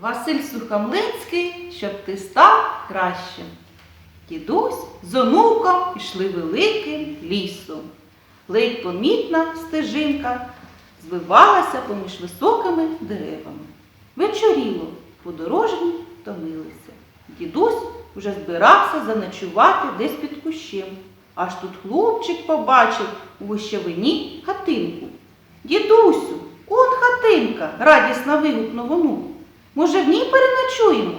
Василь Сухомлинський, щоб ти став кращим. Дідусь з онуком пішли великим лісом. Ледь помітна стежинка звивалася поміж високими деревами. Вечоріло, подорожні втомилися. Дідусь уже збирався заночувати десь під кущем. Аж тут хлопчик побачив у вищевині хатинку. Дідусю, он хатинка, радісно вигукнув онук. Може, в ній переночуємо?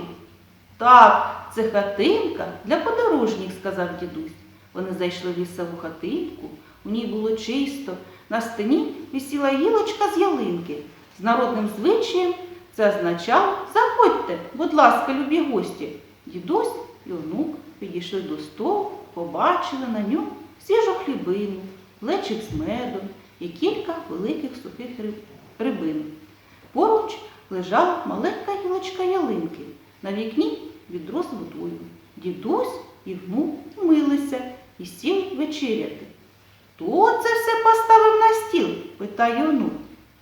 Так, це хатинка для подорожніх, сказав дідусь. Вони зайшли в лісову хатинку, у ній було чисто, на стіні висіла гілочка з ялинки. З народним звичаєм це означало заходьте, будь ласка, любі гості. Дідусь і онук підійшли до столу, побачили на ньому свіжу хлібину, лечик з медом і кілька великих сухих рибин. Поруч лежала маленька гілочка ялинки. На вікні відро з водою. Дідусь і внук милися і сіли вечеряти. Хто це все поставив на стіл? питає онук.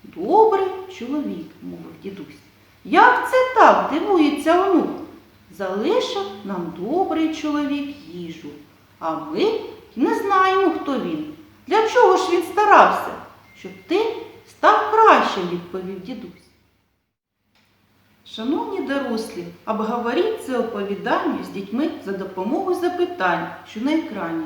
Добрий чоловік, мовив дідусь. Як це так? дивується онук. Залишив нам добрий чоловік їжу, а ми не знаємо, хто він. Для чого ж він старався? Щоб ти став кращим, відповів дідусь. Шановні дорослі, обговоріть це оповідання з дітьми за допомогою запитань, що на екрані.